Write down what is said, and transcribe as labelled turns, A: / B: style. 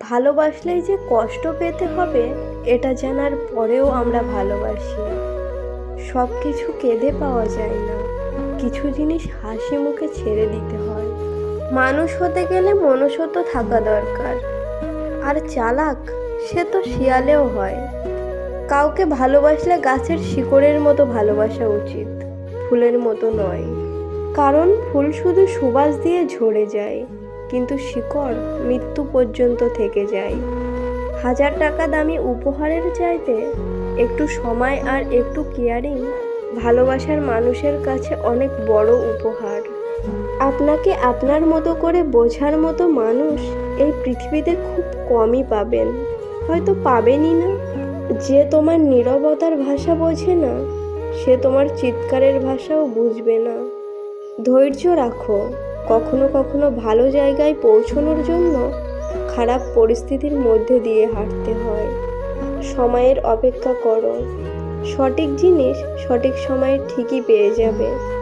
A: ভালোবাসলেই যে কষ্ট পেতে হবে, এটা জানার পরেও আমরা ভালোবাসি। সব কিছু কেঁদে পাওয়া যায় না। কিছু জিনিস হাসি মুখে ছেড়ে দিতে হয়। মানুষ হতে গেলে মনুষ্যত্ব থাকা দরকার। আর চালাক, সে তো শিয়ালেও হয়। কাউকে ভালোবাসলে গাছের শিকড়ের মতো ভালোবাসা উচিত, ফুলের মতো নয়। কারণ ফুল শুধু সুবাস দিয়ে ঝরে যায়। কিন্তু শিকড় মৃত্যু পর্যন্ত থেকে যায়। হাজার টাকা দামি উপহারের চাইতে একটু সময় আর একটু কেয়ারিং ভালোবাসার মানুষের কাছে অনেক বড় উপহার। আপনাকে আপনার মতো করে বোঝার মতো মানুষ এই পৃথিবীতে খুব কমই পাবেন। হয়তো পাবেনই না। যে তোমার নীরবতার ভাষা বোঝে না, সে তোমার চিৎকারের ভাষাও বুঝবে না। ধৈর্য রাখো। কখনো কখনো ভালো জায়গায় পৌঁছনোর জন্য খারাপ পরিস্থিতির মধ্যে দিয়ে হাঁটতে হয়। সময়ের অপেক্ষা করো। সঠিক জিনিস সঠিক সময়ে ঠিকই পেয়ে যাবে।